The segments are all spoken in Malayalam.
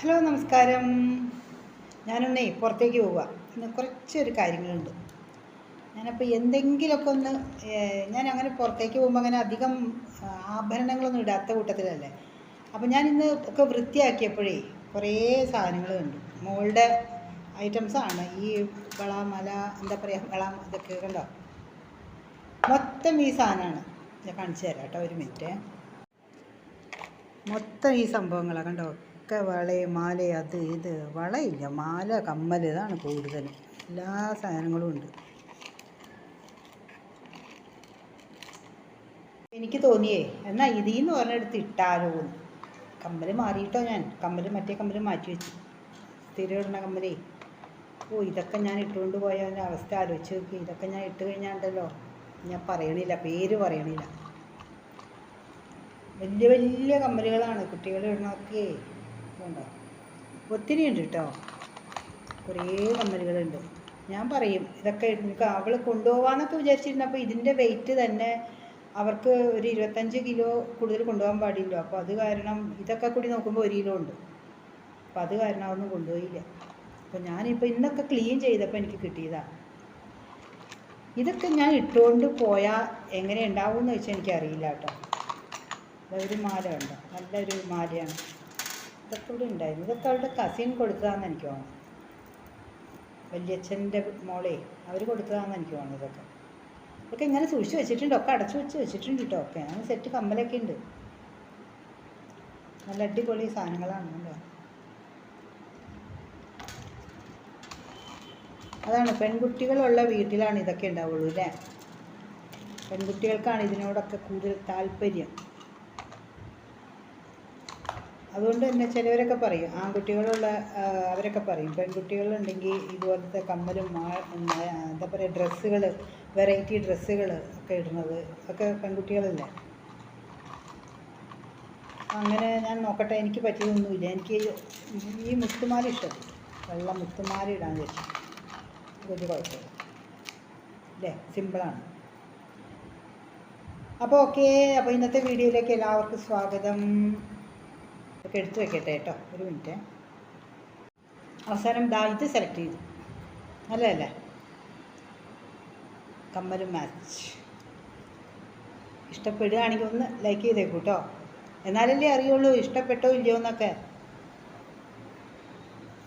ഹലോ നമസ്കാരം. ഞാനൊന്നേ പുറത്തേക്ക് പോവുക ഇന്ന് കുറച്ചൊരു കാര്യങ്ങളുണ്ട്. ഞാനപ്പോൾ എന്തെങ്കിലുമൊക്കെ ഒന്ന് ഞാൻ അങ്ങനെ പുറത്തേക്ക് പോകുമ്പോൾ അങ്ങനെ അധികം ആഭരണങ്ങളൊന്നും ഇടാത്ത കൂട്ടത്തിലല്ലേ. അപ്പോൾ ഞാൻ ഇന്ന് ഒക്കെ വൃത്തിയാക്കിയപ്പോഴേ കുറേ സാധനങ്ങൾ കണ്ടു. മോളുടെ ഐറ്റംസാണ് ഈ വള മല എന്താ പറയുക വള ഇതൊക്കെ കണ്ടോ? മൊത്തം ഈ സാധനമാണ്. ഞാൻ കാണിച്ചു തരാം കേട്ടോ ഒരു മിനിറ്റ്. മൊത്തം ഈ സംഭവങ്ങളാണ് കണ്ടോ? ഒക്കെ വളയും മാല അത് ഇത്. വളയില്ല മാല കമ്മൽ ഇതാണ് കൂടുതൽ. എല്ലാ സാധനങ്ങളും ഉണ്ട്. എനിക്ക് തോന്നിയേ എന്നാൽ ഇതിൽ നിന്ന് പറഞ്ഞെടുത്ത് ഇട്ടാലോ എന്ന്. കമ്മൽ മാറിയിട്ടോ ഞാൻ. കമ്മൽ മറ്റേ കമ്മൽ മാറ്റി വെച്ചു. സ്ഥിരം കമ്മലേ. ഓ ഇതൊക്കെ ഞാൻ ഇട്ടുകൊണ്ട് പോയ അവസ്ഥ ആലോചിച്ച് നോക്കി. ഇതൊക്കെ ഞാൻ ഇട്ട് കഴിഞ്ഞാണ്ടല്ലോ. ഞാൻ പറയണില്ല പേര് പറയണില്ല. വലിയ വലിയ കമ്മലുകളാണ് കുട്ടികൾ ഇടണമൊക്കെ ഉണ്ടോ ഒത്തിരി ഉണ്ട് കേട്ടോ കുറേ കമ്മലുകളുണ്ട്. ഞാൻ പറയും ഇതൊക്കെ എനിക്ക് അവൾ കൊണ്ടുപോകാന്നൊക്കെ വിചാരിച്ചിരുന്നപ്പോൾ ഇതിന്റെ വെയിറ്റ് തന്നെ അവർക്ക് ഒരു ഇരുപത്തഞ്ച് കിലോ കൂടുതൽ കൊണ്ടുപോകാൻ പാടില്ല. അപ്പോൾ അത് കാരണം ഇതൊക്കെ കൂടി നോക്കുമ്പോൾ ഒരു കിലോ ഉണ്ട്. അപ്പോൾ അത് കാരണം അതൊന്നും കൊണ്ടുപോയില്ല. അപ്പോൾ ഞാനിപ്പോൾ ഇന്നൊക്കെ ക്ലീൻ ചെയ്തപ്പോൾ എനിക്ക് കിട്ടിയതാ. ഇതൊക്കെ ഞാൻ ഇട്ടുകൊണ്ട് പോയാൽ എങ്ങനെ ഉണ്ടാവും എന്ന് വെച്ചാൽ എനിക്കറിയില്ല കേട്ടോ ഒരു മാല ഉണ്ട് നല്ലൊരു മാലയാണ്. ഇതൊക്കെ ഉണ്ടായിരുന്നു. ഇതൊക്കെ അവളുടെ കസിൻ കൊടുത്തതാണെന്ന് എനിക്ക് തോന്നുന്നു. വല്യച്ഛന്റെ മോളെ അവർ കൊടുത്തതാണെന്ന് എനിക്ക് തോന്നുന്നു ഇതൊക്കെ. ഇതൊക്കെ ഇങ്ങനെ സൂക്ഷിച്ച് വെച്ചിട്ടുണ്ട്. ഒക്കെ അടച്ചു വെച്ച് വെച്ചിട്ടുണ്ട് കേട്ടോ. ഒക്കെ. അങ്ങനെ സെറ്റ് കമ്മലൊക്കെ ഉണ്ട്. നല്ല അടിപൊളി സാധനങ്ങളാണ് കേട്ടോ അതാണ്. പെൺകുട്ടികളുള്ള വീട്ടിലാണ് ഇതൊക്കെ ഉണ്ടാവുള്ളൂ അല്ലേ? പെൺകുട്ടികൾക്കാണ് ഇതിനോടൊക്കെ കൂടുതൽ താല്പര്യം. അതുകൊണ്ട് തന്നെ ചിലവരൊക്കെ പറയും ആൺകുട്ടികളുള്ള അവരൊക്കെ പറയും പെൺകുട്ടികളുണ്ടെങ്കിൽ ഇതുപോലത്തെ കമ്മലും എന്താ പറയുക ഡ്രസ്സുകൾ വെറൈറ്റി ഡ്രസ്സുകൾ ഒക്കെ ഇടുന്നത് ഒക്കെ പെൺകുട്ടികളല്ലേ? അങ്ങനെ ഞാൻ നോക്കട്ടെ എനിക്ക് പറ്റിയതൊന്നുമില്ല. എനിക്ക് ഈ മുത്തുമാല ഇഷ്ടം. വെള്ള മുത്തുമാല ഇടാൻ വെച്ചു വലിയ കുഴപ്പമില്ല. അല്ലേ? സിമ്പിളാണ്. അപ്പോൾ ഓക്കെ. അപ്പോൾ ഇന്നത്തെ വീഡിയോയിലേക്ക് എല്ലാവർക്കും സ്വാഗതം. ഇതൊക്കെ എടുത്ത് വെക്കട്ടെ കേട്ടോ. ഒരു മിനിറ്റ്. അവസാനം ദാ ഇത് സെലക്ട് ചെയ്തു. നല്ലതല്ലേ കമ്മലും മാച്ച് ഇഷ്ടപ്പെടുകയാണെങ്കിൽ ഒന്ന് ലൈക്ക് ചെയ്തേക്കൂ കേട്ടോ. എന്നാലല്ലേ അറിയുള്ളൂ ഇഷ്ടപ്പെട്ടോ ഇല്ലയോ എന്നൊക്കെ.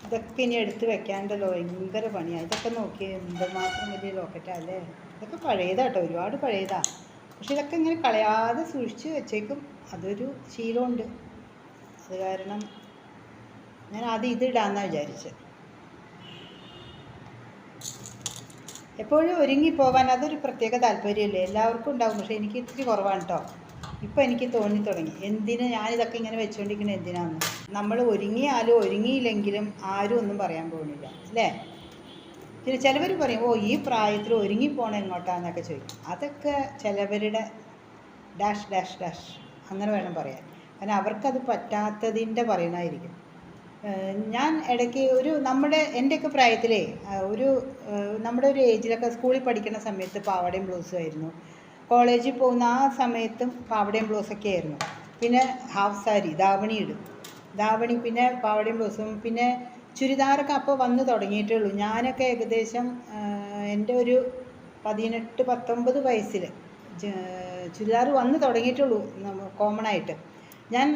ഇതൊക്കെ ഇനി എടുത്ത് വെക്കാണ്ടല്ലോ. ഭയങ്കര പണിയാണ് ഇതൊക്കെ നോക്കി എന്തുമാത്രം വലിയ ലോക്കറ്റാ അല്ലേ? ഇതൊക്കെ പഴയതാ കേട്ടോ. ഒരുപാട് പഴയതാ. പക്ഷെ ഇതൊക്കെ ഇങ്ങനെ കളയാതെ സൂക്ഷിച്ച് വെച്ചേക്കും. അതൊരു ശീലമുണ്ട്. അത് കാരണം ഞാൻ ആദ്യം ഇത് ഇടാമെന്നാണ് വിചാരിച്ചത് എപ്പോഴും ഒരുങ്ങി പോകാൻ അതൊരു പ്രത്യേക താല്പര്യമല്ലേ? എല്ലാവർക്കും ഉണ്ടാവും പക്ഷേ എനിക്ക് ഇത്തിരി കുറവാണ് കേട്ടോ ഇപ്പം എനിക്ക് തോന്നി തുടങ്ങി. എന്തിന് ഞാനിതൊക്കെ ഇങ്ങനെ വെച്ചുകൊണ്ടിരിക്കുന്നത് എന്തിനാന്ന്? നമ്മൾ ഒരുങ്ങിയാലും ഒരുങ്ങിയില്ലെങ്കിലും ആരും ഒന്നും പറയാൻ പോകുന്നില്ല അല്ലേ? പിന്നെ ചിലവർ പറയും ഓ ഈ പ്രായത്തിൽ ഒരുങ്ങി പോകണം എങ്ങോട്ടാന്നൊക്കെ ചോദിക്കും. അതൊക്കെ ചിലവരുടെ ഡാഷ് ഡാഷ് ഡാഷ്. അങ്ങനെ വേണം പറയാൻ. കാരണം അവർക്കത് പറ്റാത്തതിന്റെ പറയണമായിരിക്കും ഞാൻ ഇടയ്ക്ക് ഒരു നമ്മുടെ എന്റെയൊക്കെ പ്രായത്തിലേ ഒരു നമ്മുടെ ഒരു ഏജിലൊക്കെ സ്കൂളിൽ പഠിക്കുന്ന സമയത്ത് പാവാടയും ബ്ലൗസും ആയിരുന്നു. കോളേജിൽ പോകുന്ന ആ സമയത്തും പാവാടയും ബ്ലൗസൊക്കെ ആയിരുന്നു. പിന്നെ ഹാഫ് സാരി ധാവണി ഇടും. ധാവണി പിന്നെ പാവാടയും ബ്ലൗസും പിന്നെ ചുരിദാറൊക്കെ അപ്പോൾ വന്ന് തുടങ്ങിയിട്ടേ ഉള്ളൂ. ഞാനൊക്കെ ഏകദേശം എന്റെ ഒരു പതിനെട്ട് പത്തൊമ്പത് വയസ്സിൽ ചുരിദാർ വന്ന് തുടങ്ങിയിട്ടുള്ളൂ കോമൺ ആയിട്ട് ഞാൻ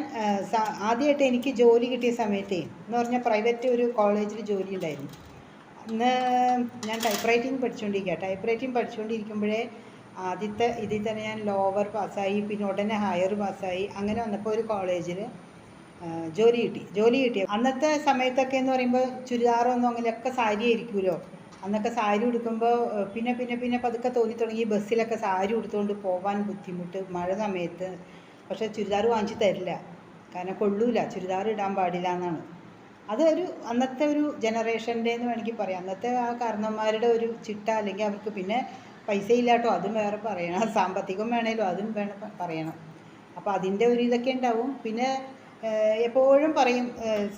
ആദ്യമായിട്ട് എനിക്ക് ജോലി കിട്ടിയ സമയത്തേ എന്ന് പറഞ്ഞാൽ പ്രൈവറ്റ് ഒരു കോളേജിൽ ജോലി ഉണ്ടായിരുന്നു. അന്ന് ഞാൻ ടൈപ്പ് റൈറ്റിംഗ് പഠിച്ചുകൊണ്ടിരിക്കുക ടൈപ്പ് റൈറ്റിംഗ് പഠിച്ചുകൊണ്ടിരിക്കുമ്പോഴേ ആദ്യത്തെ ഇതിൽ തന്നെ ഞാൻ ലോവർ പാസ്സായി പിന്നെ ഉടനെ ഹയർ പാസ്സായി അങ്ങനെ വന്നപ്പോൾ ഒരു കോളേജിൽ ജോലി കിട്ടി. ജോലി കിട്ടി. അന്നത്തെ സമയത്തൊക്കെ എന്ന് പറയുമ്പോൾ ചുരിദാറൊന്നും അങ്ങനെയൊക്കെ സാരി ആയിരിക്കുമല്ലോ. അന്നൊക്കെ സാരി ഉടുക്കുമ്പോൾ പിന്നെ പിന്നെ പിന്നെ പതുക്കെ തോന്നി തുടങ്ങി ബസ്സിലൊക്കെ സാരി ഉടുത്തുകൊണ്ട് പോകാൻ ബുദ്ധിമുട്ട് മഴ സമയത്ത് പക്ഷേ ചുരിദാർ വാങ്ങിച്ച് തരില്ല. കാരണം കൊള്ളൂല. ചുരിദാർ ഇടാൻ പാടില്ല എന്നാണ്. അത് ഒരു അന്നത്തെ ഒരു ജനറേഷന്റെ എന്ന് വേണമെങ്കിൽ പറയാം. അന്നത്തെ ആ കാരണന്മാരുടെ ഒരു ചിട്ട അല്ലെങ്കിൽ അവർക്ക് പിന്നെ പൈസ ഇല്ലാട്ടോ അതും വേറെ പറയണം. സാമ്പത്തികം വേണേലോ അതും വേണം പറയണം. അപ്പോൾ അതിന്റെ ഒരു ഇതൊക്കെ ഉണ്ടാവും. പിന്നെ എപ്പോഴും പറയും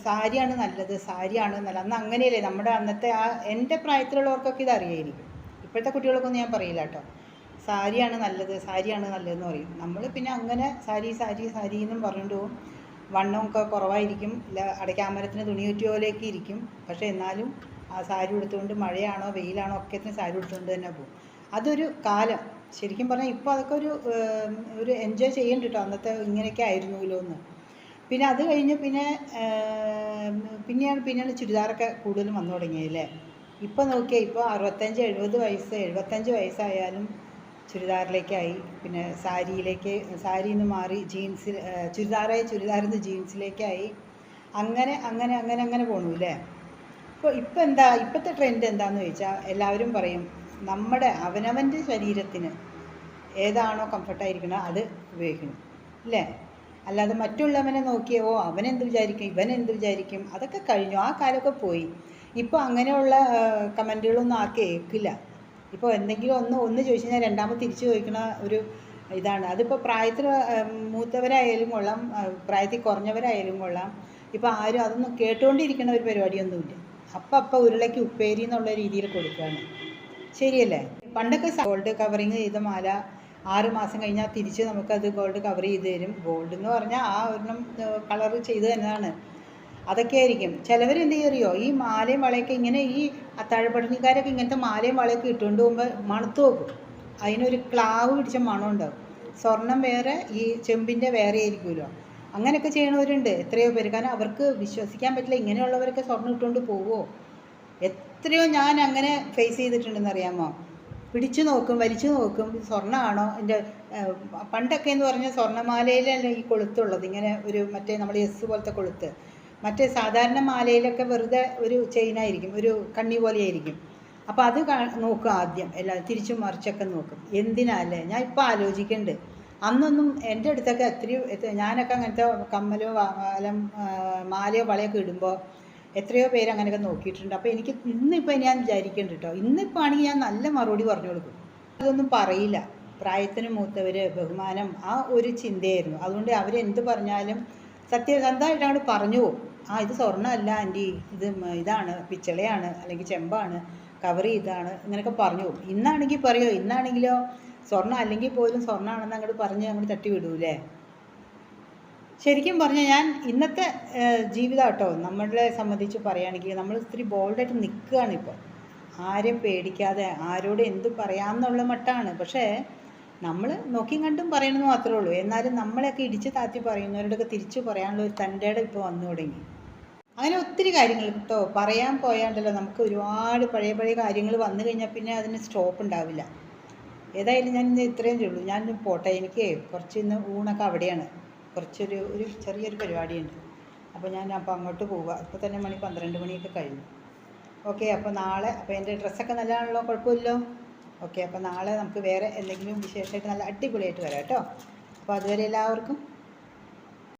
സാരിയാണ് നല്ലത് സാരിയാണ് നല്ലത്. അന്ന് അങ്ങനെയല്ലേ. നമ്മുടെ അന്നത്തെ ആ എന്റെ പ്രായത്തിലുള്ളവർക്കൊക്കെ ഇത് അറിയായിരിക്കും ഇപ്പോഴത്തെ കുട്ടികൾക്കൊന്നും ഞാൻ പറയില്ല കേട്ടോ. സാരിയാണ് നല്ലത് സാരിയാണ് നല്ലതെന്ന് പറയും. നമ്മൾ പിന്നെ അങ്ങനെ സാരി സാരി സാരി എന്നും പറഞ്ഞുകൊണ്ട് പോകും വണ്ണമൊക്കെ കുറവായിരിക്കും. അടയ്ക്കാമരത്തിന് തുണി പോലെയൊക്കെ ഇരിക്കും. പക്ഷേ എന്നാലും ആ സാരി ഉടുത്തുകൊണ്ട് മഴയാണോ വെയിലാണോ ഒക്കെ ഒക്കത്തിന് സാരി ഉടുത്തുകൊണ്ട് തന്നെ പോകും അതൊരു കാലം. ശരിക്കും പറഞ്ഞാൽ ഇപ്പോൾ അതൊക്കെ ഒരു ഒരു എൻജോയ് ചെയ്യണ്ട കേട്ടോ അന്നത്തെ ഇങ്ങനെയൊക്കെ ആയിരുന്നല്ലോ എന്ന്. പിന്നെ അത് കഴിഞ്ഞ് പിന്നെ പിന്നെയാണ് പിന്നെയാണ് ചുരിദാറൊക്കെ കൂടുതലും വന്നു തുടങ്ങിയതല്ലേ ഇപ്പോൾ നോക്കിയാൽ ഇപ്പോൾ അറുപത്തഞ്ച് എഴുപത് വയസ്സ് എഴുപത്തഞ്ച് വയസ്സായാലും ചുരിദാറിലേക്കായി. പിന്നെ സാരിയിലേക്ക് സാരിയിൽ നിന്ന് മാറി ജീൻസിൽ ചുരിദാറായി ചുരിദാറിൽ നിന്ന് ജീൻസിലേക്കായി. അങ്ങനെ അങ്ങനെ അങ്ങനെ അങ്ങനെ പോണു അല്ലേ ഇപ്പോൾ ഇപ്പം എന്താ ഇപ്പോഴത്തെ ട്രെൻഡ് എന്താണെന്ന് ചോദിച്ചാൽ എല്ലാവരും പറയും നമ്മുടെ അവനവന്റെ ശരീരത്തിന് ഏതാണോ കംഫർട്ടായിരിക്കണം അത് ഉപയോഗിക്കണം. അല്ലേ അല്ലാതെ മറ്റുള്ളവനെ നോക്കിയോ ഓ അവനെന്ത് വിചാരിക്കും? ഇവൻ വിചാരിക്കും? അതൊക്കെ കഴിഞ്ഞു. ആ കാലമൊക്കെ പോയി. ഇപ്പോൾ അങ്ങനെയുള്ള കമന്റുകളൊന്നും ആ കേൾക്കില്ല ഇപ്പോൾ എന്തെങ്കിലും ഒന്ന് ഒന്ന് ചോദിച്ചു കഴിഞ്ഞാൽ രണ്ടാമത് തിരിച്ചു ചോദിക്കണ ഒരു ഇതാണ്. അതിപ്പോൾ പ്രായത്തിൽ മൂത്തവരായാലും കൊള്ളാം പ്രായത്തിൽ കുറഞ്ഞവരായാലും കൊള്ളാം. ഇപ്പോൾ ആരും അതൊന്നും കേട്ടുകൊണ്ടിരിക്കുന്ന ഒരു പരിപാടിയൊന്നുമില്ല. അപ്പം അപ്പം ഉരുളയ്ക്ക് ഉപ്പേരി എന്നുള്ള രീതിയിൽ കൊടുക്കുകയാണ് ശരിയല്ലേ? പണ്ടൊക്കെ ഗോൾഡ് കവറിങ് ചെയ്ത മാല ആറ് മാസം കഴിഞ്ഞാൽ തിരിച്ച് നമുക്കത് ഗോൾഡ് കവർ ചെയ്ത് തരും. ഗോൾഡ് എന്ന് പറഞ്ഞാൽ ആ ഒരെണ്ണം കളർ ചെയ്ത് തന്നതാണ്. അതൊക്കെ ആയിരിക്കും. ചിലവർ എന്ത് ചെയ്യറിയോ ഈ മാലയും വളയൊക്കെ ഇങ്ങനെ ഈ അത്താഴപ്പടനിക്കാരൊക്കെ ഇങ്ങനത്തെ മാലയും വളയൊക്കെ ഇട്ടുകൊണ്ട് പോകുമ്പോൾ മണത്ത് നോക്കും അതിനൊരു ക്ലാവ് പിടിച്ച മണം ഉണ്ടാവും. സ്വർണം വേറെ ഈ ചെമ്പിന്റെ വേറെ ആയിരിക്കുമല്ലോ. അങ്ങനെയൊക്കെ ചെയ്യണവരുണ്ട് എത്രയോ പേര്. കാരണം അവർക്ക് വിശ്വസിക്കാൻ പറ്റില്ല ഇങ്ങനെയുള്ളവരൊക്കെ സ്വർണം ഇട്ടുകൊണ്ട് പോവുമോ എത്രയോ ഞാൻ അങ്ങനെ ഫേസ് ചെയ്തിട്ടുണ്ടെന്ന് അറിയാമോ? പിടിച്ചു നോക്കും വലിച്ചു നോക്കും സ്വർണമാണോ? എന്റെ പണ്ടൊക്കെ എന്ന് പറഞ്ഞാൽ സ്വർണമാലയിലല്ല ഈ കൊളുത്തുള്ളത്. ഇങ്ങനെ ഒരു മറ്റേ നമ്മുടെ എസ് പോലത്തെ കൊളുത്ത്. മറ്റേ സാധാരണ മാലയിലൊക്കെ വെറുതെ ഒരു ചെയിനായിരിക്കും ഒരു കണ്ണി പോലെയായിരിക്കും. അപ്പോൾ അത് നോക്കുക നോക്കും ആദ്യം എല്ലാം തിരിച്ചും മറിച്ചൊക്കെ നോക്കും. എന്തിനാ അല്ലേ? ഞാൻ ഇപ്പോൾ ആലോചിക്കുന്നുണ്ട് അന്നൊന്നും എന്റെ അടുത്തൊക്കെ എത്രയോ എത്ര- ഞാനൊക്കെ അങ്ങനത്തെ കമ്മലോ ആ, മാലയോ വളയൊക്കെ ഇടുമ്പോൾ എത്രയോ പേര് അങ്ങനെയൊക്കെ നോക്കിയിട്ടുണ്ട്. അപ്പോൾ എനിക്ക് ഇന്നിപ്പോൾ ഞാൻ വിചാരിക്കുന്നുണ്ട് കേട്ടോ ഇന്നിപ്പോൾ ആണെങ്കിൽ ഞാൻ നല്ല മറുപടി പറഞ്ഞു കൊടുക്കും. അതൊന്നും പറയില്ല. പ്രായത്തിന് മൂത്തവർ ബഹുമാനം ആ ഒരു ചിന്തയായിരുന്നു. അതുകൊണ്ട് അവരെന്ത് പറഞ്ഞാലും സത്യസന്ധമായിട്ട് അങ്ങോട്ട് പറഞ്ഞു പോകും. ആ ഇത് സ്വർണമല്ല ആന്റി. ഇത് ഇതാണ് പിച്ചളയാണ് അല്ലെങ്കിൽ ചെമ്പാണ് കവർ ചെയ്താണ് ഇങ്ങനെയൊക്കെ പറഞ്ഞു പോകും. ഇന്നാണെങ്കിൽ പറയുമോ ഇന്നാണെങ്കിലോ സ്വർണം അല്ലെങ്കിൽ പോലും സ്വർണമാണെന്ന് അങ്ങോട്ട് പറഞ്ഞ് അങ്ങോട്ട് തട്ടി വിടൂലേ? ശരിക്കും പറഞ്ഞാൽ ഞാൻ ഇന്നത്തെ ജീവിതം കേട്ടോ നമ്മളെ സംബന്ധിച്ച് പറയുകയാണെങ്കിൽ നമ്മൾ ഇത്തിരി ബോൾഡായിട്ട് നിൽക്കുകയാണ് ഇപ്പോൾ. ആരെയും പേടിക്കാതെ ആരോട് എന്ത് പറയാമെന്നുള്ള മട്ടാണ്. പക്ഷേ നമ്മൾ നോക്കിയും കണ്ടും പറയണമെന്ന് മാത്രമേ ഉള്ളൂ. എന്നാലും നമ്മളെയൊക്കെ ഇടിച്ച് താത്തി പറയുന്നവരോടൊക്കെ തിരിച്ചു പറയാനുള്ള ഒരു തന്റെയുടെ ഇപ്പോൾ വന്നു തുടങ്ങി. അങ്ങനെ ഒത്തിരി കാര്യങ്ങൾ കേട്ടോ പറയാൻ പോയാണ്ടല്ലോ നമുക്ക് ഒരുപാട് പഴയ പഴയ കാര്യങ്ങൾ വന്നു കഴിഞ്ഞാൽ പിന്നെ അതിന് സ്റ്റോപ്പ് ഉണ്ടാവില്ല. ഏതായാലും ഞാൻ ഇന്ന് ഇത്രയും ചെയ്യുള്ളൂ ഞാൻ പോട്ടെ. എനിക്ക് കുറച്ച് ഇന്ന് ഊണൊക്കെ അവിടെയാണ്. കുറച്ചൊരു ഒരു ചെറിയൊരു പരിപാടിയുണ്ട്. അപ്പോൾ ഞാൻ അപ്പോൾ അങ്ങോട്ട് പോവുക ഇപ്പോൾ തന്നെ മണി പന്ത്രണ്ട് മണിയൊക്കെ കഴിഞ്ഞു. ഓക്കെ അപ്പോൾ നാളെ അപ്പോൾ എന്റെ ഡ്രസ്സൊക്കെ നല്ലതാണല്ലോ? കുഴപ്പമില്ലല്ലോ? ഓക്കെ അപ്പോൾ നാളെ നമുക്ക് വേറെ എന്തെങ്കിലും വിശേഷമായിട്ട് നല്ല അടിപൊളിയായിട്ട് വരാം കേട്ടോ. അപ്പോൾ അതുവരെ എല്ലാവർക്കും